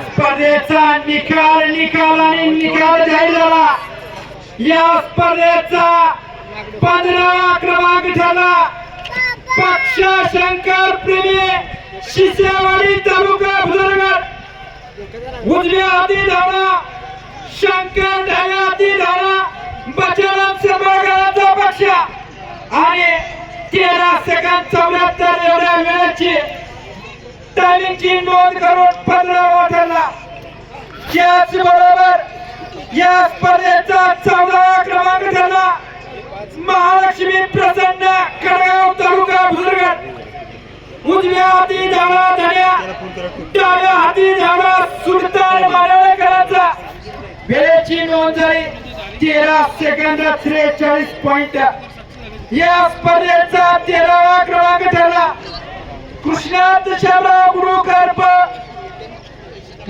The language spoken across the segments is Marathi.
स्पर्धेचा निकाल निकाल आणि निकाल जाहीर झाला. या स्पर्धेचा पंधरावा क्रमांक झाला. पक्ष शंकर प्रेमी शिसेवाडी तालुका भुदरगड उजव्या हाती धावला शंकर डाव्या हाती धावला बचाराम सभागृहाचा पक्ष. आणि तेरा सेकंद चौऱ्याहत्तर एवढ्या वेळेची टायमिंगची नोंद करून पंधरावा ठरला त्याचबरोबर या स्पर्धेचा चौदावा क्रमांक झाला. महालक्ष्मी प्रसन्न कडगाव तालुका भुदरगड उजव्या हाती धावला धड्या डाव्या हाती धावला सुलतान मारळकरांचा. वेळेची नोंद झाली. तेरा सेकंद त्रेचाळीस पॉइंट. या स्पर्धेचा तेरावा क्रमांक ठरला कृष्णात शामराव गुरुकर्प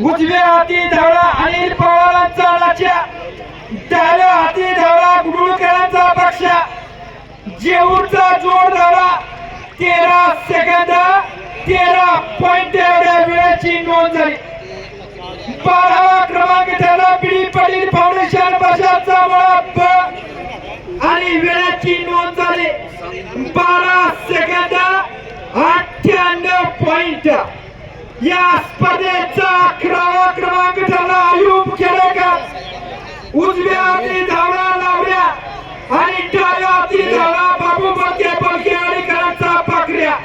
उजव्या हाती धावला अनिल पवारांचा लक्ष्या. डाव्या हाती धावला गुरुकरांचा पक्ष. जेऊरचा जोड धावला तेरा सेकंद तेरा पॉइंट एवढ्या वेळेची नोंद झाली. बारावा क्रमांक ठरला पिढी पाटील फाउंडेशन बशाचा मुळा आणि वेळेची नोंद झाली. बारा सेकंद आठ पॉइंट या स्पर्धेचा अकरावा क्रमांक ठरला अयुब खेडेकर उजव्या हाती धावला लावड्या आणि डाव्या हाती धावला बाबू बके बलके आणि करांचा पाकऱ्या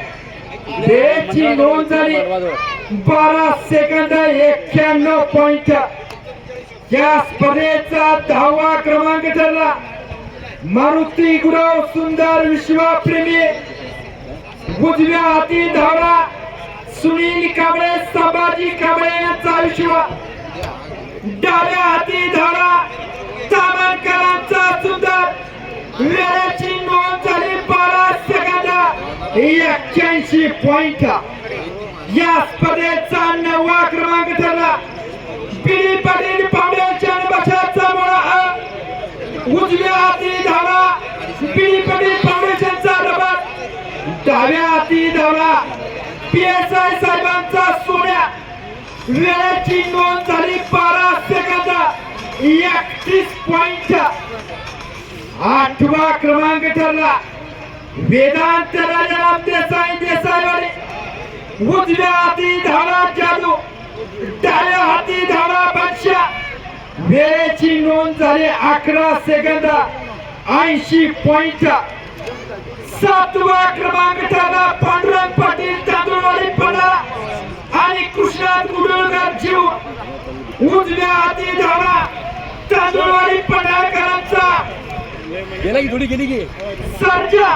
वेळेची नोंद झाली बारा सेकंद एक्क्याण्णव पॉइंट या स्पर्धेचा दहावा क्रमांक ठरला मारुती गुरव सुंदर विश्वप्रेमी उजव्या हाती धावला सुनील कांबळे संभाजी कांबळे यांचा विश्व डाव्या हाती धावला चामणकरांचा सुद्धा वेळेची नोंद झाली बारा सेकंद. एक्क्याऐंशी पॉइंट या स्पर्धेचा नववा क्रमांक ठरला. पिढी पाटील फाउंडेशन बशाचा मुळा अ. उजव्या हाती धावला पिढी पाटील फाउंडेशनचा रबर डाव्या हाती धावला पी एस आय साहेबांचा सोन्या वेळेची नोंद झाली बारा सेकंद. एकतीस पॉइंट आठवा क्रमांक ठरला. वेदांत राजाराम देसाई देसाईवाडी उजव्या हाती धारा जादू डाव्या हाती धारा बादशा वेळेची नोंद झाली अकरा सेकंद. ऐंशी पॉइंट सातवा क्रमांक ठरला पांडुरंग पाटील तांदूळवाडी पडा आणि कृष्णात गुडळकर जीव. उजव्या हाती धावला तांदूळवाडी पडाळकरांचा गेला की थोडी गेली की? सर्जा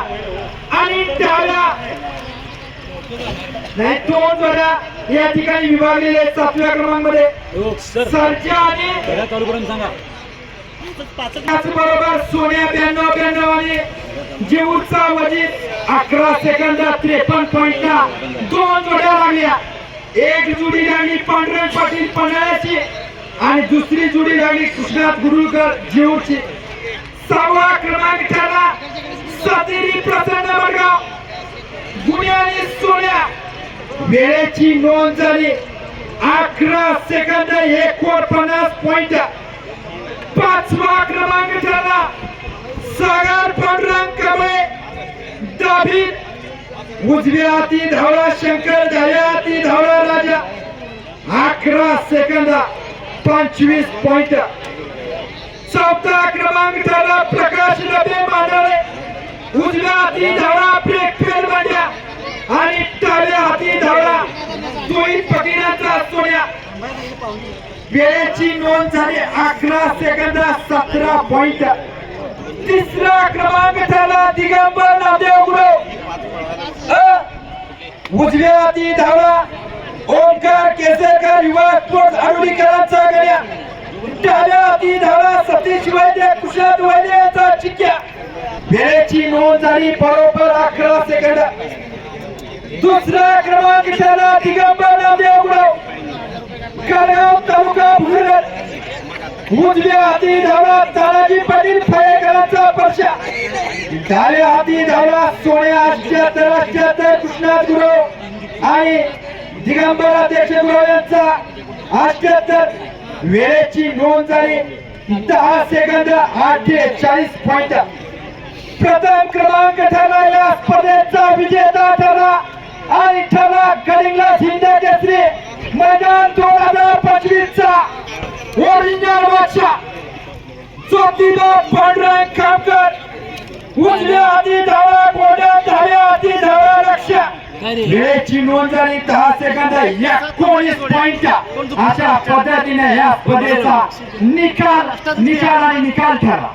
आणि डाव्या नाही दोन जोड्या या ठिकाणी विभागलेले सातव्या क्रमांकामध्ये. हो सर. सर्जा आणि सांगा. त्याचबरोबर सोन्या ब्याण्णव ब्याण्णव आणि जेऊरचा वजीर अकरा सेकंदात त्रेपन्न पॉईंटला दोन जोड्या लागल्या. एक जोडी लागली पांढरे पाटील पन्हाळ्याची आणि दुसरी जुडी लागली कृष्णात गुरुकर जेऊरची. सहावा क्रमांक ठरला सतेरी प्रसन्न मडगाव गुन्हे आणि सोन्या. वेळेची नोंद झाली. अकरा सेकंद एकोणपन्नास पॉइंट पाचवा क्रमांक झाला सागर पांडुरंग कमळे दाभीर उजव्या हाती धावला शंकर डाव्या हाती धावला राजा. अकरा सेकंद पंचवीस पॉइंट चौथा क्रमांक ठरला प्रकाश डबे मांडळे उजव्या हाती धावला ब्रेक फेल मांड्या. आणि डाव्या हाती धावला तोही पकिनाचा सोन्या. वेळेची नोंद झाली. अकरा सेकंद सतरा पॉइंट तिसरा क्रमांक झाला दिगंबर नामदेव गुरव उजव्या हाती धावला ओमकार केसरकर युवा स्पोर्ट्स अरुणीकरांचा गड्या. डाव्या हाती धावला सतीश वैद्य कुशात वैद्य यांचा चिक्क्या. वेळेची नोंद झाली बरोबर अकरा सेकंद. दुसरा क्रमांक झाला दिगंबर नामदेव उजव्या हाती धावला तानाजी पाटील फळेकरांचा परशा डाव्या हाती धावला सोन्या अष्ट्याहत्तर अष्ट्याहत्तर कृष्णात गुरव आणि दिगंबर अध्यक्ष गुरव यांचा अठ्याहत्तर. वेळेची नोंद झाली. दहा सेकंद अठ्ठेचाळीस पॉइंट. प्रथम क्रमांक ठरला या स्पर्धेचा विजेता ठरला. आणि ठरला कलिंगला शिंदे केसरी. मैदान दोन हजार वेळेची नोंद झाली दहा सेकंद एकोणीस पॉइंट अशा पद्धतीने या स्पर्धेचा निकाल निकाल आणि निकाल ठरला